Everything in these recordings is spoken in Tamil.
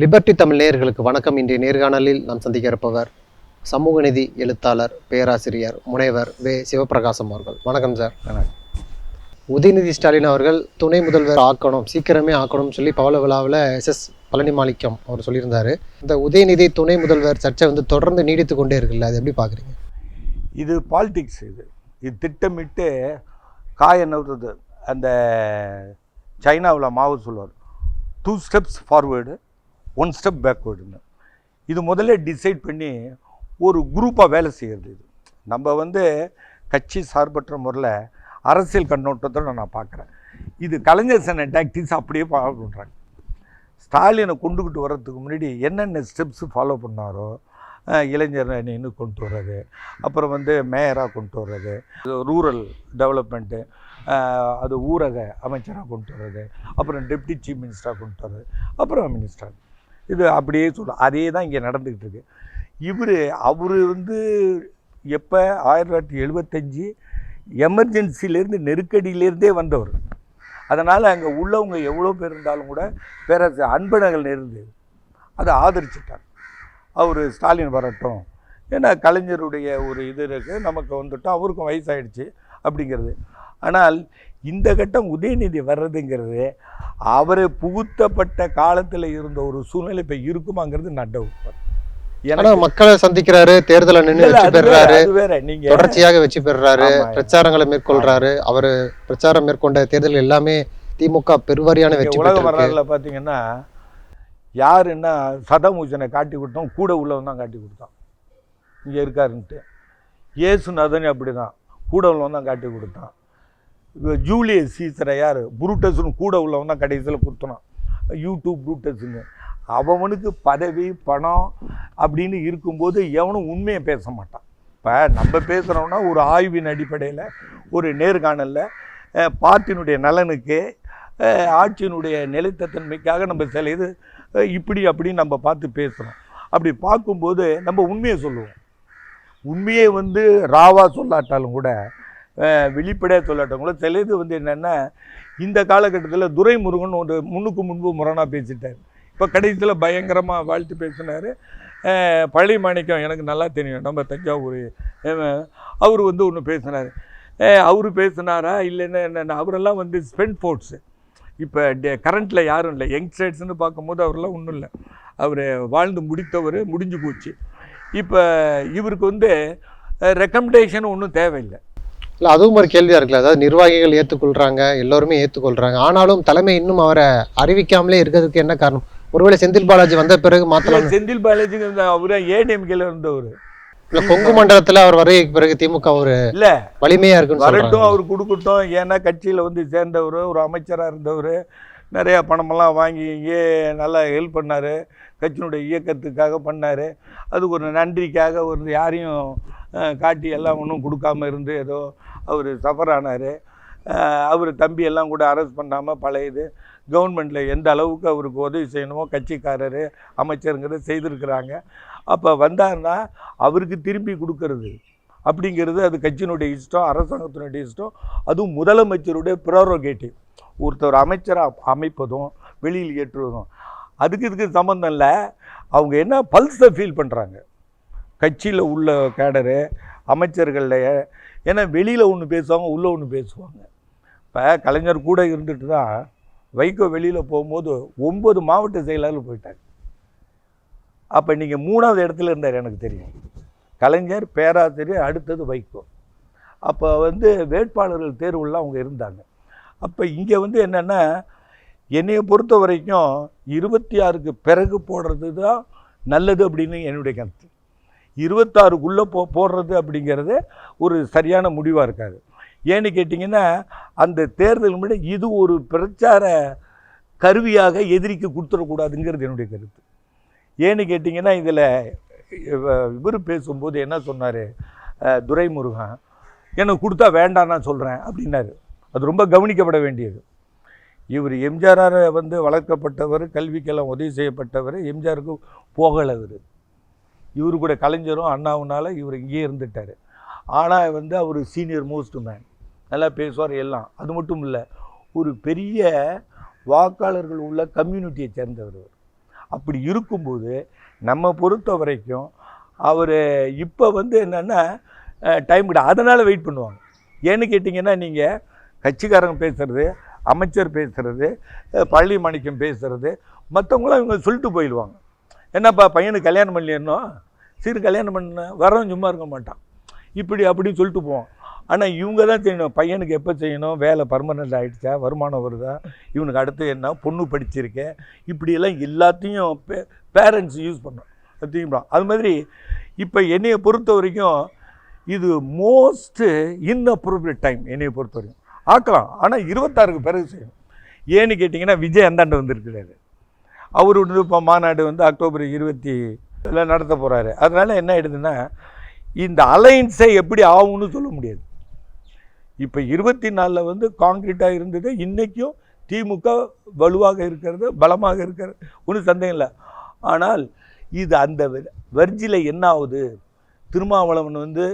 லிபர்டி தமிழ் நேயர்களுக்கு வணக்கம். இன்றைய நேர்காணலில் நாம் சந்திக்க இருப்பவர் சமூக நீதி எழுத்தாளர் பேராசிரியர் முனைவர் வே. சிவபிரகாசம் அவர்கள். வணக்கம் சார். உதயநிதி ஸ்டாலின் அவர்கள் துணை முதல்வர் ஆக்கணும் சீக்கிரமே ஆக்கணும்னு சொல்லி பவள விழாவில் எஸ் எஸ் பழனி மாணிக்கம் அவர் சொல்லியிருந்தாரு. இந்த உதயநிதி துணை முதல்வர் சர்ச்சை வந்து தொடர்ந்து நீடித்து கொண்டே இருக்குல்ல அது எப்படி பார்க்குறீங்க? இது பாலிடிக்ஸ் இது. இது திட்டமிட்டு காய அந்த சைனாவில் மாவு சொல்லுவார். Two steps forward one step பேக்வேர்டுன்னு இது முதல்ல டிசைட் பண்ணி ஒரு குரூப்பாக வேலை செய்கிறது இது. நம்ம வந்து கட்சி சார்பற்ற முறையில் அரசியல் கண்ணோட்டத்தோட நான் பார்க்குறேன். இது கலைஞர் சென்னை டாக்டிக்ஸ் அப்படியே ஃபாலோ பண்ணுறாங்க ஸ்டாலினை கொண்டுக்கிட்டு வர்றதுக்கு முன்னாடி என்னென்ன ஸ்டெப்ஸு ஃபாலோ பண்ணாரோ இளைஞர் அணின்னு கொண்டு வர்றது அப்புறம் வந்து மேயராக கொண்டு வர்றது ரூரல் டெவலப்மெண்ட்டு அது ஊரக அமைச்சராக கொண்டு வர்றது அப்புறம் டெப்டி சீஃப் மினிஸ்டராக கொண்டு வர்றது அப்புறம் மினிஸ்டர் இது அப்படியே சொல்ல அதே தான் இங்கே நடந்துக்கிட்டு இருக்கு. இவர் அவர் வந்து எப்போ? ஆயிரத்தி தொள்ளாயிரத்தி எழுபத்தஞ்சி எமர்ஜென்சிலேருந்து நெருக்கடியிலேருந்தே வந்தவர். அதனால் அங்கே உள்ளவங்க எவ்வளோ பேர் இருந்தாலும் கூட பேரரசு அன்பழகன் இருந்து அதை ஆதரிச்சிட்டார். அவர் ஸ்டாலின் வரட்டும். ஏன்னா கலைஞருடைய ஒரு இது இருக்குது நமக்கு வந்துட்டோம் அவருக்கும் வயசாகிடுச்சு அப்படிங்கிறது. ஆனால் இந்த கட்டம் உதயநிதி வர்றதுங்கிறது அவரை புகுத்தப்பட்ட காலத்தில் இருந்த ஒரு சூழ்நிலை இப்போ இருக்குமாங்கிறது நான் டவுட் ஆனா மக்களை சந்திக்கிறாரு தேர்தலை நின்று வெற்றி வேற நீங்க தொடர்ச்சியாக வெற்றி பெறுறாரு. ஆமா. பிரச்சாரங்களை மேற்கொள்றாரு. அவர் பிரச்சாரம் மேற்கொண்ட தேர்தல் எல்லாமே திமுக பெருவாரியான வெற்றி உலக வரலாறுல பார்த்தீங்கன்னா யாருன்னா சதாம் ஹுசேனை காட்டி கொடுத்தோம் கூட உள்ளவன் தான் காட்டி கொடுத்தான். இங்கே இருக்காருன்ட்டு. ஏசுநாதன் அப்படி தான் கூட உள்ளவன் தான் காட்டி கொடுத்தான். ஜூலியஸ் சீசரை யார்? புரூட்டஸ்னு கூட உள்ளவன் தான் கடைசியில் குத்துனான். யூடியூப் புரூட்டஸுங்க அவனுக்கு பதவி பணம் அப்படின்னு இருக்கும்போது எவனும் உண்மையை பேச மாட்டான். இப்போ நம்ம பேசுகிறோம்னா ஒரு ஆய்வின் அடிப்படையில் ஒரு நேர்காணலில் பார்ட்டினுடைய நலனுக்கு ஆட்சியினுடைய நிலைத்தன்மைக்காக நம்ம சில இது இப்படி அப்படின்னு நம்ம பார்த்து பேசுகிறோம் அப்படி பார்க்கும்போது நம்ம உண்மையை சொல்லுவோம். உண்மையை வந்து ராவா சொல்லாட்டாலும் கூட வெளிப்படையாக சொல்லாட்டாலும் சிலது சில இது வந்து என்னென்னா இந்த காலகட்டத்தில் துரைமுருகன் ஒரு முன்னுக்கு முன்பு முரணாக பேசிட்டார். இப்போ கடைசியில் பயங்கரமாக வாழ்த்து பேசினார். பழைய மாணிக்கம் எனக்கு நல்லா தெரியும். நம்ம தஞ்சாவூர். அவர் வந்து ஒன்று பேசினார். அவர் பேசினாரா இல்லைன்னா என்னென்ன அவரெல்லாம் வந்து ஸ்பெண்ட் ஃபோர்ட்ஸு இப்போ கரண்ட்டில் யாரும் இல்லை. யங்ஸ்டர்ஸ்னு பார்க்கும்போது அவரெல்லாம் ஒன்றும் இல்லை. அவர் வாழ்ந்து முடித்தவர் முடிஞ்சு போச்சு. இப்போ இவருக்கு வந்து ரெக்கமெண்டேஷன் ஒன்றும் தேவையில்லை. இல்ல அதுவும் ஒரு கேள்வியா இருக்குல்ல. அதாவது நிர்வாகிகள் ஏத்துக்கொள்றாங்க எல்லாருமே ஏத்துக்கொள்றாங்க. ஆனாலும் தலைமை இன்னும் அவரை அறிவிக்காமலே இருக்கிறதுக்கு என்ன காரணம்? ஒருவேளை செந்தில் பாலாஜி வந்த பிறகு மாத்தலாம். செந்தில் பாலாஜி அவர் ஏடிஎம்கேல இருந்தவர் இல்ல கொங்கு மண்டலத்துல அவர் வருகைக்கு பிறகு திமுக ஒரு இல்லை வலிமையா இருக்குன்னு வரட்டும் அவர் கொடுக்கட்டும். ஏன்னா கட்சியில் வந்து சேர்ந்தவர் ஒரு அமைச்சராக இருந்தவர். நிறையா பணமெல்லாம் வாங்கி இங்கே நல்லா ஹெல்ப் பண்ணார். கட்சியினுடைய இயக்கத்துக்காக பண்ணார். அதுக்கு ஒரு நன்றிக்காக ஒரு யாரையும் காட்டி எல்லாம் ஒன்றும் கொடுக்காம இருந்து ஏதோ அவர் சஃபர் ஆனார். அவர் தம்பியெல்லாம் கூட அரெஸ்ட் பண்ணாமல் பழைய இது கவர்மெண்ட்டில் எந்த அளவுக்கு அவருக்கு உதவி செய்யணுமோ கட்சிக்காரர் அமைச்சருங்கிறது செய்திருக்கிறாங்க. அப்போ வந்தாருன்னா அவருக்கு திரும்பி கொடுக்கறது. அப்படிங்கிறது அது கட்சியினுடைய இஷ்டம் அரசாங்கத்தினுடைய இஷ்டம். அதுவும் முதலமைச்சருடைய ப்ரோரோகேட்டிவ் ஒருத்தர் அமைச்சராக அமைப்பதும் வெளியில் ஏற்றுவதும். அதுக்கு இதுக்கு சம்மந்தம் இல்லை. அவங்க என்ன பல்ஸை ஃபீல் பண்ணுறாங்க கட்சியில் உள்ள கேடரு அமைச்சர்களில் ஏன்னா வெளியில் ஒன்று பேசுவாங்க உள்ளே ஒன்று பேசுவாங்க. இப்போ கலைஞர் கூட இருந்துட்டு தான் வைகோ வெளியில் போகும்போது ஒம்பது மாவட்ட செயலாளர் போயிட்டாங்க. அப்போ நீங்கள் மூணாவது இடத்துல இருந்தார் எனக்கு தெரியும். கலைஞர் பேராசிரியர் அடுத்தது வைகோ. அப்போ வந்து வேட்பாளர்கள் தேர்வுலாம் அவங்க இருந்தாங்க. அப்போ இங்கே வந்து என்னென்னா என்னையை பொறுத்த வரைக்கும் இருபத்தி ஆறுக்கு பிறகு போடுறது தான் நல்லது அப்படின்னு என்னுடைய கருத்து. இருபத்தாறுக்குள்ளே போ போடுறது அப்படிங்கிறது ஒரு சரியான முடிவாக இருக்காது. ஏன்னு கேட்டிங்கன்னா அந்த தேர்தல் முன்னாடி இது ஒரு பிரச்சார கருவியாக எதிரிக்கு கொடுத்துடக்கூடாதுங்கிறது என்னுடைய கருத்து. ஏன்னு கேட்டிங்கன்னா இதில் இவர் பேசும்போது என்ன சொன்னார்? துரைமுருகன் எனக்கு கொடுத்தா வேண்டாம் நான் சொல்கிறேன் அப்படின்னாரு. அது ரொம்ப கவனிக்கப்பட வேண்டியது. இவர் எம்ஜிஆரால் வந்து வளர்க்கப்பட்டவர் கல்விக்கெல்லாம் உதவி செய்யப்பட்டவர் எம்ஜிஆருக்கு போகலை இவர் கூட கலைஞரும் அண்ணாவுனால இவர் இங்கேயே இருந்துட்டார். ஆனால் வந்து அவர் சீனியர் மோஸ்ட் மேன் நல்லா பேசுவார் எல்லாம். அது மட்டும் இல்லை ஒரு பெரிய வாக்காளர்கள் உள்ள கம்யூனிட்டியை சேர்ந்தவர் அப்படி இருக்கும்போது நம்ம பொறுத்த வரைக்கும் அவர் இப்போ வந்து என்னென்னா டைம் கிட்ட அதனால் வெயிட் பண்ணுவாங்க. ஏன்னு கேட்டிங்கன்னா நீங்கள் கட்சிக்காரங்க பேசுகிறது அமைச்சர் பேசுகிறது பள்ளி மாணிக்கம் பேசுகிறது மற்றவங்களாம் இவங்க சொல்லிட்டு போயிடுவாங்க. என்னப்பா பையனுக்கு கல்யாணம் பண்ணலையோ சரி கல்யாணம் பண்ண வரவும் சும்மா இருக்க மாட்டான். இப்படி அப்படின்னு சொல்லிட்டு போவோம் ஆனால் இவங்க தான் செய்யணும். பையனுக்கு எப்போ செய்யணும்? வேலை பர்மனெண்ட் ஆகிடுச்சா வருமானம் வருதா? இவனுக்கு அடுத்து என்ன? பொண்ணு படிச்சிருக்கேன் இப்படியெல்லாம் எல்லாத்தையும் பே பேரண்ட்ஸ் யூஸ் பண்ணோம் தீம்பலாம் அது மாதிரி இப்போ என்னையை பொறுத்த வரைக்கும் இது மோஸ்ட்டு இன்அப்ரோப்ரியேட் டைம் என்னையை பொறுத்த வரைக்கும். ஆக்கலாம். ஆனால் இருபத்தாறுக்கு பிறகு செய்யணும். ஏன்னு கேட்டிங்கன்னா விஜய் அந்தாண்டு வந்திருக்கிறாரு. அவர் இப்போ மாநாடு வந்து அக்டோபர் இருபத்தி இதில் நடத்த போகிறாரு அதனால் என்ன ஆயிடுதுன்னா இந்த அலைன்ஸை எப்படி ஆகும்னு சொல்ல முடியாது. இப்போ இருபத்தி நாலில் வந்து காங்கிரீட்டாக இருந்தது இன்றைக்கும் திமுக வலுவாக இருக்கிறது பலமாக இருக்கிறது ஒன்றும் சந்தேகம் இல்லை. ஆனால் இது அந்த வர்ஜியில் என்ன ஆகுது? திருமாவளவன் வந்து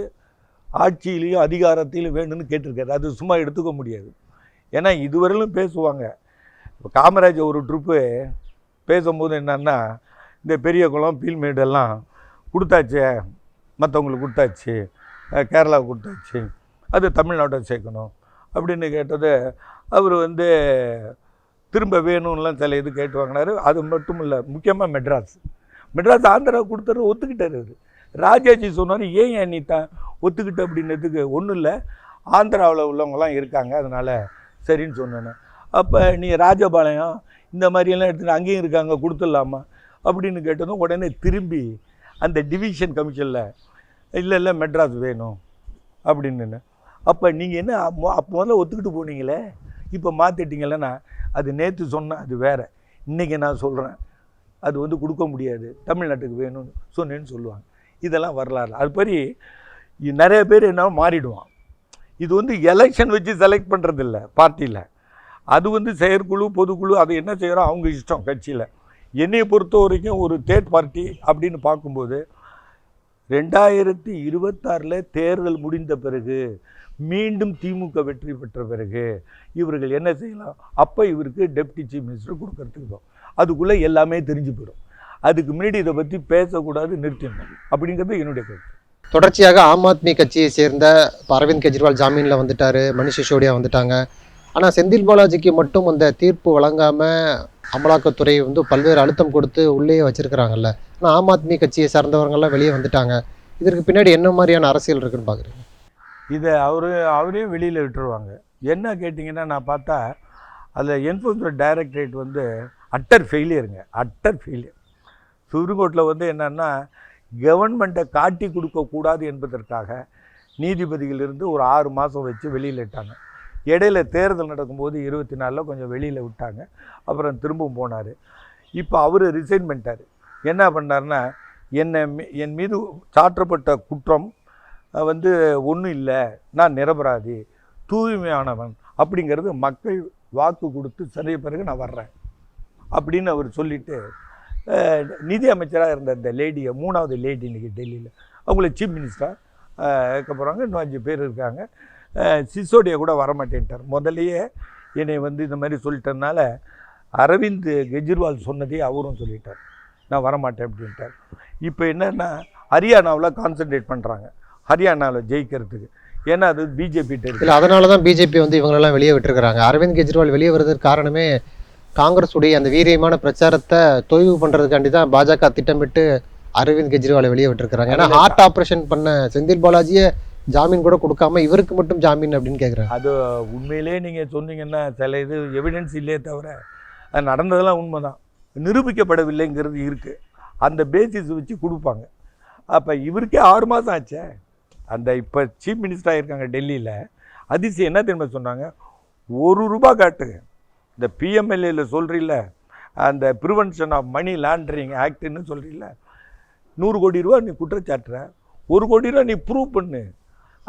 ஆட்சியிலையும் அதிகாரத்திலையும் வேணும்னு கேட்டிருக்காரு. அது சும்மா எடுத்துக்க முடியாது. ஏன்னா இதுவரையிலும் பேசுவாங்க. இப்போ காமராஜ் ஒரு ட்ரிப்பு பேசும்போது என்னன்னா இந்த பெரிய குளம் பீல்மேடெல்லாம் கொடுத்தாச்சே. மற்றவங்களுக்கு கொடுத்தாச்சு. கேரளாவுக்கு கொடுத்தாச்சு. அது தமிழ்நாட்டை சேர்க்கணும் அப்படின்னு கேட்டது அவர் வந்து திரும்ப வேணும்லாம் சில இது கேட்டு வாங்கினாரு. அது மட்டும் இல்லை முக்கியமாக மெட்ராஸ். மெட்ராஸ் ஆந்திரா கொடுத்தாரு ஒத்துக்கிட்டார் அவர். ராஜாஜி சொன்னார் ஏன் ஏன் நீ தான் ஒத்துக்கிட்ட? அப்படின்னதுக்கு ஒன்றும் இல்லை. ஆந்திராவில் உள்ளவங்களாம் இருக்காங்க அதனால் சரின்னு சொன்னேன் அப்போ நீ ராஜபாளையம் இந்த மாதிரியெல்லாம் எடுத்துகிட்டு அங்கேயும் இருக்காங்க கொடுத்துடலாமா? அப்படின்னு கேட்டதும் உடனே திரும்பி அந்த டிவிஷன் கமிஷனில் இல்லை இல்லை மெட்ராஸ் வேணும். அப்படின்னு அப்போ நீங்கள் என்ன அப்போ முதல்ல ஒத்துக்கிட்டு போனீங்களே? இப்போ மாற்றிட்டீங்களேன்னா அது நேற்று சொன்னேன் அது வேறு. இன்றைக்கி நான் சொல்கிறேன் அது வந்து கொடுக்க முடியாது. தமிழ்நாட்டுக்கு வேணும்னு சொன்னேன்னு சொல்லுவாங்க. இதெல்லாம் வரலாறு. அது மாதிரி நிறைய பேர் என்ன மாறிடுவான். இது வந்து எலெக்ஷன் வச்சு செலக்ட் பண்ணுறதில்ல பார்ட்டியில் அது வந்து செயற்குழு பொதுக்குழு அது என்ன செய்கிறோம் அவங்க இஷ்டம் கட்சியில். என்னையை பொறுத்த வரைக்கும் ஒரு தேர்ட் பார்ட்டி அப்படின்னு பார்க்கும்போது ரெண்டாயிரத்தி இருபத்தாறில் தேர்தல் முடிந்த பிறகு மீண்டும் திமுக வெற்றி பெற்ற பிறகு இவர்கள் என்ன செய்யலாம்? அப்போ இவருக்கு டெப்டி சீஃப் மினிஸ்டர் கொடுக்கறதுக்கு அதுக்குள்ளே எல்லாமே தெரிஞ்சு போயிடும். அதுக்கு முன்னாடி இதை பற்றி பேசக்கூடாது நிறுத்திடணும். அப்படிங்கிறது என்னுடைய கருத்து. தொடர்ச்சியாக ஆம் ஆத்மி கட்சியை சேர்ந்த அரவிந்த் கெஜ்ரிவால் ஜாமீனில் வந்துட்டார் மணிஷ் சிசோடியா வந்துட்டாங்க. ஆனால் செந்தில் பாலாஜிக்கு மட்டும் அந்த தீர்ப்பு வழங்காமல் அமலாக்கத்துறை வந்து பல்வேறு அழுத்தம் கொடுத்து உள்ளே வச்சுருக்கிறாங்கல்ல. ஆனால் ஆம் ஆத்மி கட்சியை சார்ந்தவங்கெல்லாம் வெளியே வந்துட்டாங்க. இதற்கு பின்னாடி என்ன மாதிரியான அரசியல் இருக்குன்னு பார்க்குறீங்க? இதை அவரு அவரையும் வெளியில் விட்டுருவாங்க. என்ன கேட்டிங்கன்னா நான் பார்த்தா அதில் என்ஃபோர்ஸ்மெண்ட் டைரக்டரேட் வந்து அட்டர் ஃபெயிலியருங்க அட்டர் ஃபெயிலியர் சுப்ரீம் வந்து என்னென்னா கவர்மெண்ட்டை காட்டி கொடுக்கக்கூடாது என்பதற்காக நீதிபதிகளிருந்து ஒரு ஆறு மாதம் வச்சு வெளியில் விட்டாங்க. இடையில தேர்தல் நடக்கும்போது இருபத்தி நாலில் கொஞ்சம் வெளியில் விட்டாங்க. அப்புறம் திரும்பவும் போனார். இப்போ அவர் ரிசைன் பண்ணிட்டார். என்ன பண்ணார்னா என்னை மீ- என் மீது சாற்றப்பட்ட குற்றம் வந்து ஒன்றும் இல்லை. நான் நிரபராதி தூய்மையானவன் அப்படிங்கிறது மக்கள் வாக்கு கொடுத்து சரிய பிறகு நான் வர்றேன் அப்படின்னு அவர் சொல்லிட்டு நிதி அமைச்சராக இருந்த அந்த லேடியை மூணாவது லேடி இன்னைக்கு டெல்லியில். அவங்கள சீஃப் மினிஸ்டராக இருக்க போகிறாங்க இன்னும் அஞ்சு பேர் இருக்காங்க. சிசோடியா கூட வரமாட்டேன்ட்டார். முதல்லயே என்னை வந்து இந்த மாதிரி சொல்லிட்டதுனால அரவிந்த் கெஜ்ரிவால் சொன்னதே அவரும் சொல்லிட்டார். நான் வரமாட்டேன் அப்படின்ட்டார். இப்போ என்னென்னா ஹரியானாவில் கான்சென்ட்ரேட் பண்ணுறாங்க ஹரியானாவில் ஜெயிக்கிறதுக்கு. ஏன்னா அது பிஜேபி இருக்கு. இல்லை அதனால தான் பிஜேபி வந்து இவங்களெல்லாம் வெளியே விட்டுருக்காங்க அரவிந்த் கெஜ்ரிவால் வெளியே வர்றதுக்கு காரணமே காங்கிரஸ் உடைய அந்த வீரியமான பிரச்சாரத்தை தொய்வு பண்ணுறதுக்காண்டி தான் பாஜக திட்டமிட்டு அரவிந்த் கெஜ்ரிவாலை வெளியே விட்டுருக்காங்க ஏன்னா ஹார்ட் ஆப்ரேஷன் பண்ண செந்தில் பாலாஜியை ஜாமீன் கூட கொடுக்காம இவருக்கு மட்டும் ஜாமீன் அப்படின்னு கேட்குறேன் அது உண்மையிலே நீங்கள் சொன்னீங்கன்னா சில இது எவிடன்ஸ் இல்லையே தவிர அது நடந்ததெல்லாம் உண்மை தான் நிரூபிக்கப்படவில்லைங்கிறது இருக்குது அந்த பேசிஸ் வச்சு கொடுப்பாங்க. அப்போ இவருக்கே ஆறு மாதம் ஆச்சே? அந்த இப்போ சீஃப் மினிஸ்டராக இருக்காங்க டெல்லியில். அதிசயம் என்ன தெரியுமா சொன்னாங்க? ஒரு ரூபா காட்டுங்க இந்த பிஎம்எல்ஏல சொல்கிறீல்ல அந்த ப்ரிவென்ஷன் ஆஃப் மணி லாண்ட்ரிங் ஆக்டுன்னு சொல்கிறீல்ல நூறு கோடி ரூபா நீ குற்றச்சாட்டுற. ஒரு கோடி ரூபா நீ ப்ரூவ் பண்ணு.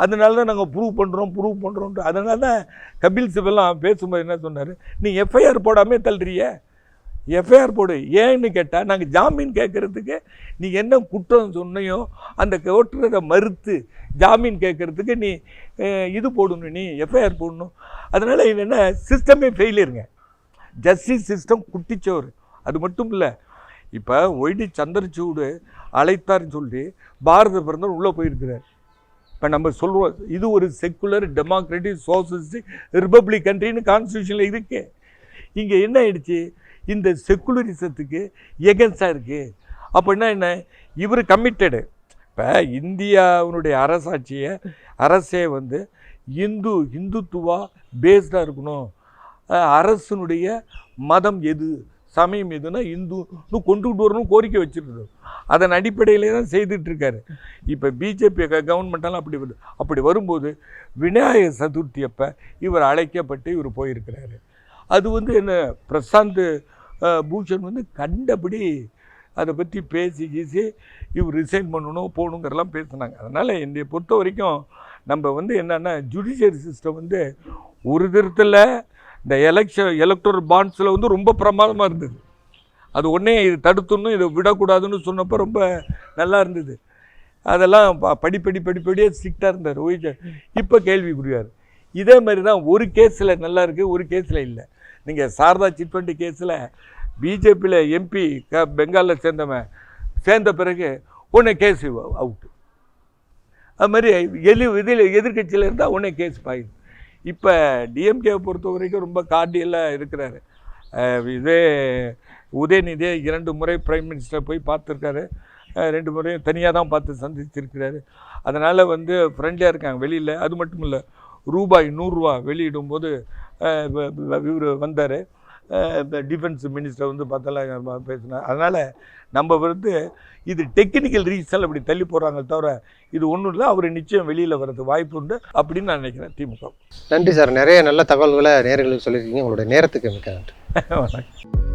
அதனால தான் நாங்கள் ப்ரூவ் பண்ணுறோம் ப்ரூவ் பண்ணுறோன்ட்டு அதனால தான் கபில் சிபல்லாம் பேசும்போது என்ன சொன்னார்? நீ எஃப்ஐஆர் போடாமே தள்ளுறிய. எஃப்ஐஆர் போடு. ஏன்னு கேட்டால் நாங்கள் ஜாமீன் கேட்குறதுக்கு நீ என்ன குற்றம் சொன்னையோ அந்த கோட்டுறதை மறுத்து ஜாமீன் கேட்குறதுக்கு நீ இது போடணும் நீ எஃப்ஐஆர் போடணும். அதனால் இது என்ன சிஸ்டமே ஃபெயிலியருங்க ஜஸ்டிஸ் சிஸ்டம் குட்டிச்சோறு. அது மட்டும் இல்லை இப்போ ஒய்டி சந்திரச்சூடு அழைத்தார்னு சொல்லி பாரத பிரதமர் உள்ளே போயிருக்கிறார். இப்போ நம்ம சொல்லுவோம் இது ஒரு செக்குலர் டெமோக்ராட்டிக் சோசலிஸ்டிக் ரிப்பப்ளிக் கண்ட்ரின்னு கான்ஸ்டியூஷனில் இருக்கு. இங்கே என்ன ஆயிடுச்சு? இந்த செக்குலரிசத்துக்கு எகன்ஸ்டாக இருக்குது அப்படின்னா என்ன? இவர் கமிட்டடு இப்போ இந்தியாவினுடைய அரசாட்சியை அரசே வந்து இந்து இந்துத்துவா பேஸ்டாக இருக்கணும். அரசனுடைய மதம் எது? சமயம் எதுனா இந்துன்னு கொண்டுகிட்டு வரணும் கோரிக்கை வச்சுருந்தோம் அதன் அடிப்படையிலே தான் செய்துட்ருக்காரு இப்போ பிஜேபி கவர்மெண்ட்டெல்லாம் அப்படி வருது அப்படி வரும்போது விநாயகர் சதுர்த்தி அப்போ இவர் அழைக்கப்பட்டு இவர் போயிருக்கிறாரு. அது வந்து என்ன பிரசாந்த் பூஷன் வந்து கண்டபடி அதை பற்றி பேசி கீசி இவர் ரிசைன் பண்ணணும் போகணுங்கிறலாம் பேசினாங்க. அதனால் என்னை பொறுத்த வரைக்கும் நம்ம வந்து என்னென்னா ஜுடிஷியரி சிஸ்டம் வந்து ஒரு விதத்தில் இந்த எலெக்ஷன் எலக்ட்ரல் பாண்ட்ஸில் வந்து ரொம்ப பிரமாதமாக இருந்தது. அது ஒன்றே இது தடுத்துணும் இதை விடக்கூடாதுன்னு சொன்னப்போ ரொம்ப நல்லா இருந்தது. அதெல்லாம் ப- படிப்படி படிப்படியாக ஸ்ட்ரிக்டாக இருந்தார். ஓய்ஜ இப்போ கேள்விக்குரியார் இதே மாதிரி தான் ஒரு கேஸில் நல்லா இருக்குது ஒரு கேஸில் இல்லை. நீங்கள் சாரதா சிட்ஃபண்ட் கேஸில் பிஜேபியில் எம்பி க பெங்காலில் சேர்ந்தவன் சேர்ந்த பிறகு உன்னை கேஸ் அவுட்டு அது மாதிரி எலி இதில் எதிர்கட்சியில் இருந்தால் உன்னை கேஸ் பாயுது இப்போ டிஎம்கேவை பொறுத்த வரைக்கும் ரொம்ப கார்டியலாக இருக்கிறாரு. இதே உதயநிதியை இரண்டு முறை பிரைம் மினிஸ்டர் போய் பார்த்துருக்காரு. ரெண்டு முறையும் தனியாக தான் பார்த்து சந்திச்சிருக்கிறாரு. அதனால் வந்து ஃப்ரெண்ட்லியாக இருக்காங்க. வெளியில் அது மட்டும் இல்லை ரூபாய் நூறுரூவா வெளியிடும்போது இவர் வந்தார். டிஃபென்ஸ் மினிஸ்டர் வந்து பார்த்தெல்லாம் பேசினார். அதனால் நம்ம வந்து இது டெக்னிக்கல் ரீசன் அப்படி தள்ளி போகிறாங்க தவிர இது ஒன்றும் இல்லை அவர் நிச்சயம் வெளியில் வர்றது வாய்ப்பு உண்டு அப்படின்னு நான் நினைக்கிறேன் திமுக. நன்றி சார். நிறைய நல்ல தகவல்களை நேர்களுக்கு சொல்லியிருக்கீங்க. உங்களுடைய நேரத்துக்கு மிக்க நன்றி. வணக்கம்.